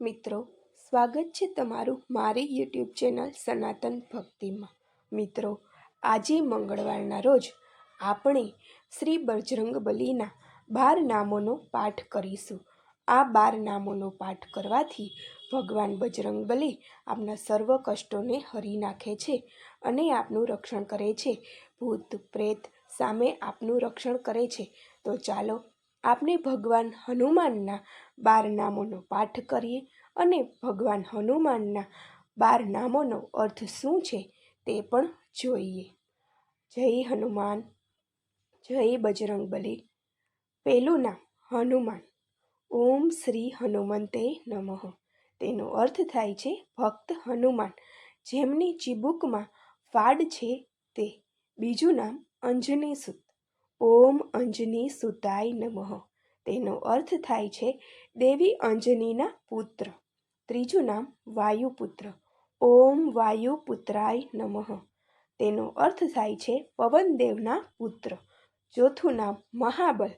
મિત્રો, સ્વાગત છે તમારું મારી યુટ્યુબ ચેનલ સનાતન ભક્તિમાં. મિત્રો, આજે મંગળવારના રોજ આપણે શ્રી બજરંગ બલીના બાર નામોનો પાઠ કરીશું. આ બાર નામોનો પાઠ કરવાથી ભગવાન બજરંગ બલી આપના સર્વ કષ્ટોને હરી નાખે છે અને આપનું રક્ષણ કરે છે. ભૂત, પ્રેત સામે આપનું રક્ષણ કરે છે. તો ચાલો આપણે ભગવાન હનુમાનના બાર નામોનો પાઠ કરીએ અને ભગવાન હનુમાનના બાર નામોનો અર્થ શું છે તે પણ જોઈએ. જય હનુમાન, જય બજરંગ બલી. પહેલું નામ હનુમાન. ઓમ શ્રી હનુમંતે નમઃ. તેનો અર્થ થાય છે ભક્ત હનુમાન. જેમની ચીબુકમાં ફાડ છે તે. બીજું નામ અંજની સુત ઓમ અંજની સુતાય નમઃ. તેનો અર્થ થાય છે, દેવી અંજનીના પુત્ર. ત્રીજું નામ, વાયુપુત્ર. ઓમ વાયુપુત્રાય નમઃ. તેનો અર્થ થાય છે, પવનદેવના પુત્ર. ચોથું નામ, મહાબલ.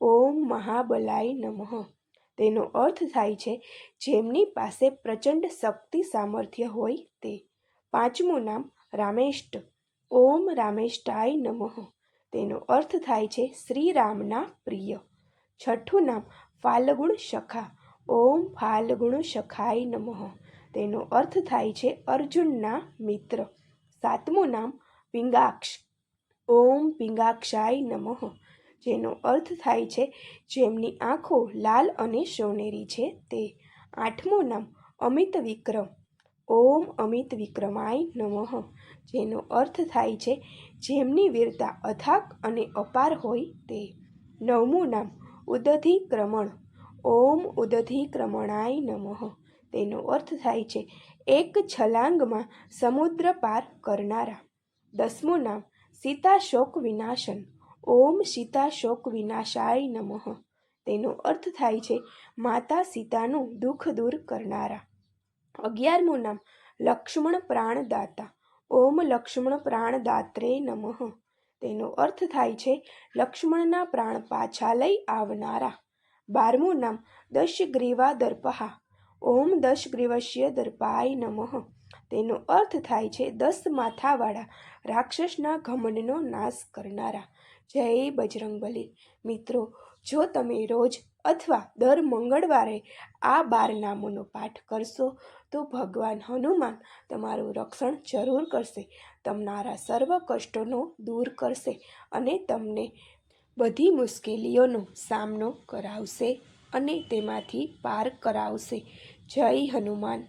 ઓમ મહાબલાય નમઃ. તેનો અર્થ થાય છે, જેમની પાસે પ્રચંડ શક્તિ સામર્થ્ય હોય તે. પાંચમું નામ, રામેષ્ટ. ઓમ રામેષ્ટાય નમઃ. તેનો અર્થ થાય છે શ્રીરામના પ્રિય. છઠ્ઠું નામ ફાલ્ગુણ સખા. ઓમ ફાલ્ગુણ સખાય નમઃ. તેનો અર્થ થાય છે અર્જુનના મિત્ર. સાતમું નામ પિંગાક્ષ. ઓમ પિંગાક્ષાય નમઃ. જેનો અર્થ થાય છે જેમની આંખો લાલ અને સોનેરી છે તે. આઠમું નામ અમિત વિક્રમ. ઓમ અમિત વિક્રમાય નમઃ, જેનો અર્થ થાય છે, જેમની વીરતા અથાક અને અપાર હોય તે. નવમું નામ, ઉદધિક્રમણ. ઓમ ઉદધિક્રમણાય નમઃ, તેનો અર્થ થાય છે, એક છલાંગમાં સમુદ્ર પાર કરનારા. દસમું નામ, સીતાશોક વિનાશન. ઓમ સીતાશોક વિનાશાય નમઃ, તેનો અર્થ થાય છે, માતા સીતાનું દુઃખ દૂર કરનારા. અગિયારમું નામ લક્ષ્મણ પ્રાણદાતા. ઓમ લક્ષ્મણ પ્રાણદાત્રે નમઃ. તેનો અર્થ થાય છે, લક્ષ્મણના પ્રાણ પાછા લઈ આવનારા. બારમું નામ દશગ્રીવા દર્પહા ઓમ દશગ્રીવસ્ય દર્પાય નમઃ. તેનો અર્થ થાય છે, દસ માથાવાળા રાક્ષસના ઘમંડનો નાશ કરનારા. જય બજરંગબલી. મિત્રો, જો તમે રોજ અથવા દર મંગળવારે આ બાર નામોનો પાઠ કરશો, તો ભગવાન હનુમાન તમારું રક્ષણ જરૂર કરશે, તમારા સર્વ કષ્ટોનો દૂર કરશે અને તમને બધી મુશ્કેલીઓનો સામનો કરાવશે અને તેમાંથી પાર કરાવશે. જય હનુમાન.